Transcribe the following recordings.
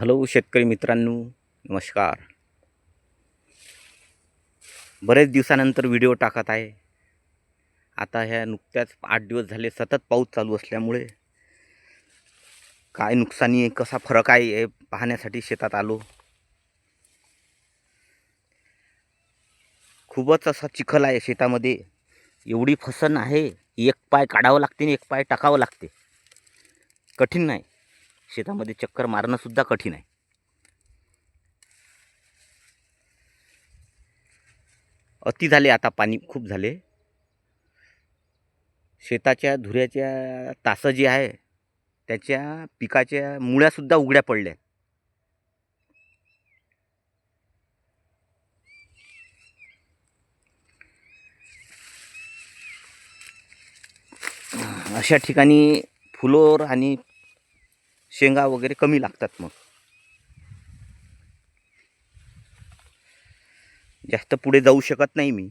Hello शेतकरी मित्रांनो नमस्कार. बरेच दिवसानंतर व्हिडिओ टाकत आहे. आता ह्या नुकत्याच आठ दिवस झाले सतत पाऊस चालू असल्यामुळे काय नुकसानी आहे कसा फरक आहे हे पाहण्यासाठी शेतात आलो. खूपच असा चिखल आहे शेतामध्ये. एवढी फसन आहे एक पाय काढावं लागते आणि एक पाय टाकावं लागते. कठीण नाही. शेतामध्ये चक्कर मारणंसुद्धा कठीण आहे. अति झाले आता पाणी खूप झाले. शेताच्या धुऱ्याच्या तासं जे आहे त्याच्या पिकाच्या मुळ्यासुद्धा उघड्या पडल्या अशा ठिकाणी फुलोर आणि शेंगा वगैरे कमी लागतात मग. जास्त पुढे जाऊ शकत नाही मी.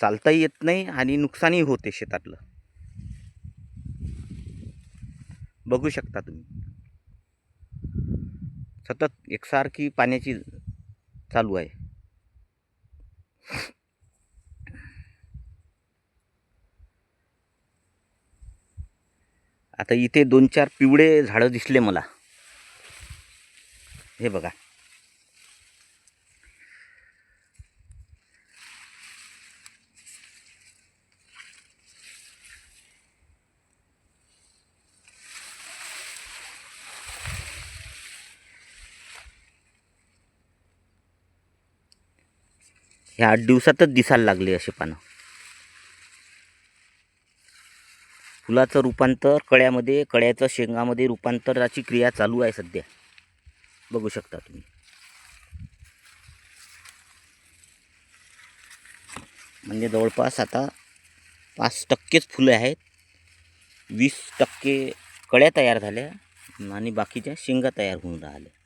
चालताही येत नाही आणि नुकसानही होते शेतातलं. बघू शकता तुम्ही. सतत एकसारखी पाण्याची चालू आहे. आता इथे दोन चार पिवळे झाडं दिसले मला. हे बघा. हे आठ दिवसातच दिसायला लागले असे पानं. फुलाचं रूपांतर कळ्यामध्ये कळ्याचं शेंगामध्ये रूपांतराची क्रिया चालू आहे सध्या. बघू शकता तुम्ही. म्हणजे जवळपास आता पाच टक्केच फुलं आहेत. वीस टक्के कळ्या तयार झाल्या आणि बाकीच्या शेंगा तयार होऊन राहिल्या.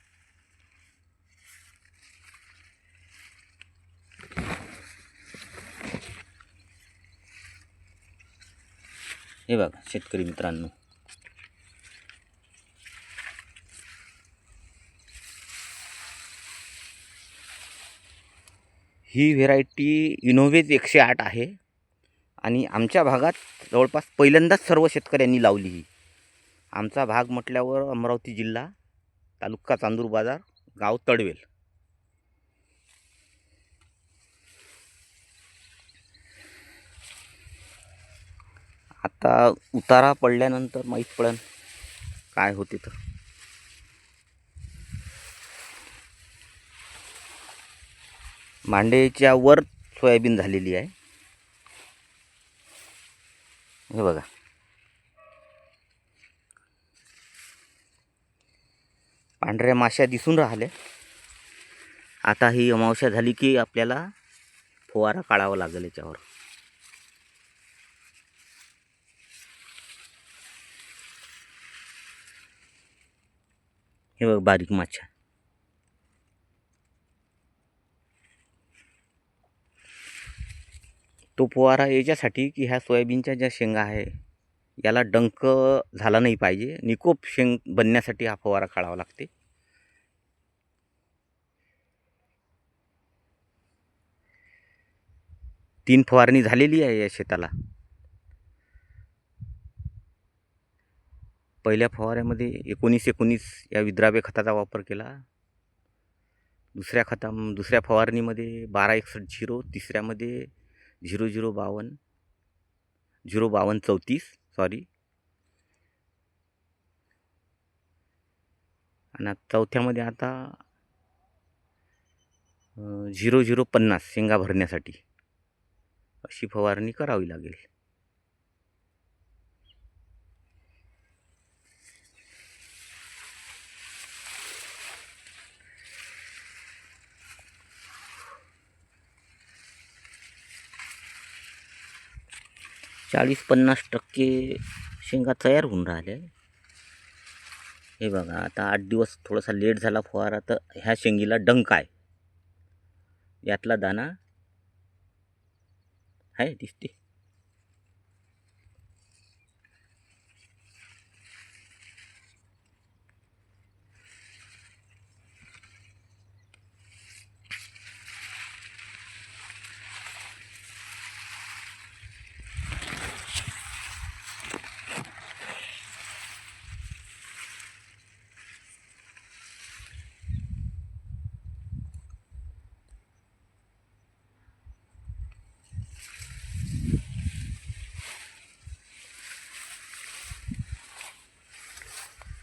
हे बघा शेतकरी मित्रांनो. ही व्हेरायटी इनोव्हेज एकशे आठ आहे. आणि आमच्या भागात जवळपास पहिल्यांदाच सर्व शेतकऱ्यांनी लावली ही. आमचा भाग म्हटल्यावर अमरावती जिल्हा तालुका चांदूर बाजार गाव तडवेल. आता उतारा पडल्यानंतर माहीत पडेल काय होते तर. मांडेच्या वर सोयाबीन झालेली आहे. हे बघा. पांढऱ्या माश्या दिसून राहिल्या आता ही अमावस्या झाली की आपल्याला फवारा काढावा लागेल याच्यावर. हे बघ बारीक माछा. तो फवारा याच्यासाठी की ह्या सोयाबीनच्या ज्या शेंगा आहे याला डंक झाला नाही पाहिजे. निकोप शेंग बनण्यासाठी हा फवारा काढावा लागते. तीन फवारणी झालेली आहे या शेताला. पहिल्या फवाऱ्यामध्ये एकोणीस एकोणीस या विद्राव्य खताचा वापर केला. दुसऱ्या खता दुसऱ्या फवारणीमध्ये बारा एकसष्ट झिरो तिसऱ्यामध्ये झिरो झिरो बावन्न झिरो बावन्न चौतीस सॉरी आणि चौथ्यामध्ये आता झिरो झिरो पन्नास शेंगा भरण्यासाठी अशी फवारणी करावी लागेल. चाळीस पन्नास टक्के शेंगा तयार होऊन राहिल्या हे बघा आता आठ दिवस थोडासा लेट झाला फवारा तर ह्या शेंगीला डंक आहे. यातला दाना आहे दिसते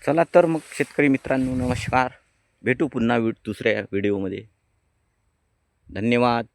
चला तर मग शेतकरी मित्रांनो नमस्कार. भेटू पुन्हा वि दुसऱ्या व्हिडिओमध्ये धन्यवाद.